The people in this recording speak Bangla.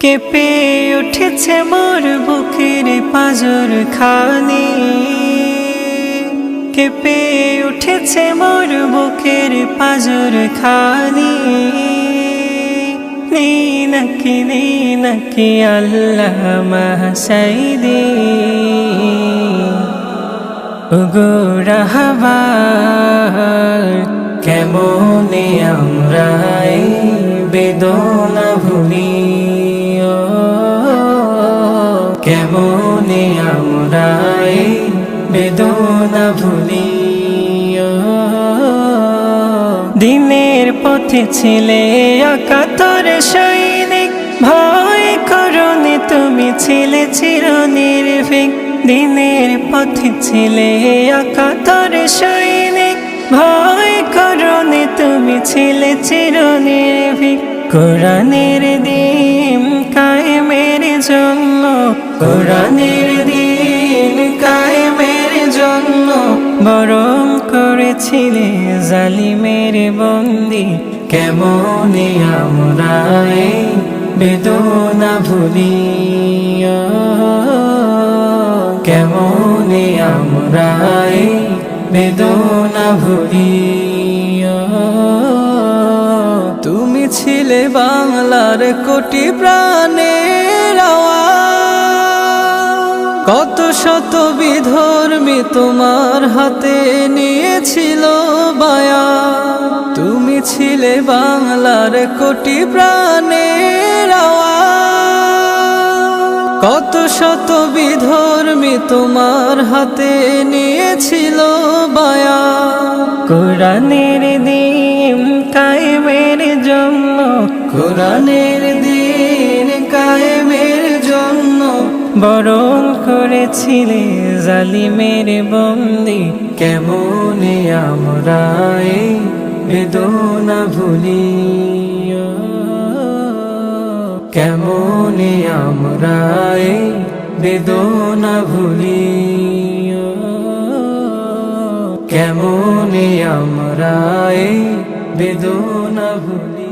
কেঁপে উঠেছে মোর বুকের পাজর খানি। কেঁপে উঠেছে মোর বুকের পাজর খানি। নেই নাকি নেই নাকি আল্লাহ মাসাইদি গোরাহবার কেমনে আমরা বেদনা ভুলি? কেমনে আমরা বেদনা ভুলি দিনের পথে ছিলে একাতর সৈনিক, ভয় করনি তুমি ছিলে চির নির্ভীক দিনের পথে ছিলে একাতর সৈনিক, ভয় করনি তুমি ছিলে চির নির্ভীক কোরআনের দিন কোরআনের দিন কায়েমের জন্য বরং করেছিলে জালিমের বন্দি। কেমনে আমরা বেদনা ভুলি কেমনে আমরা বেদনা ভুলি তুমি ছিলে বাংলার কোটি প্রাণের কত শত বিধর্মী তোমার হাতে নিয়েছিল বায়া। তুমি ছিলে বাংলার কোটি প্রাণের কত শত বিধর্মী তোমার হাতে নিয়েছিল বায়া। কোরআনের দিন কায়েমের জন্য কোরআনের দিন জন্য বরং করেছিলে জালিমের বন্দি। কেমনে আমরা বেদনা ভুলি কেমনে আমরা বেদনা ভুলি কেমনে আমরা বেদনা ভুলি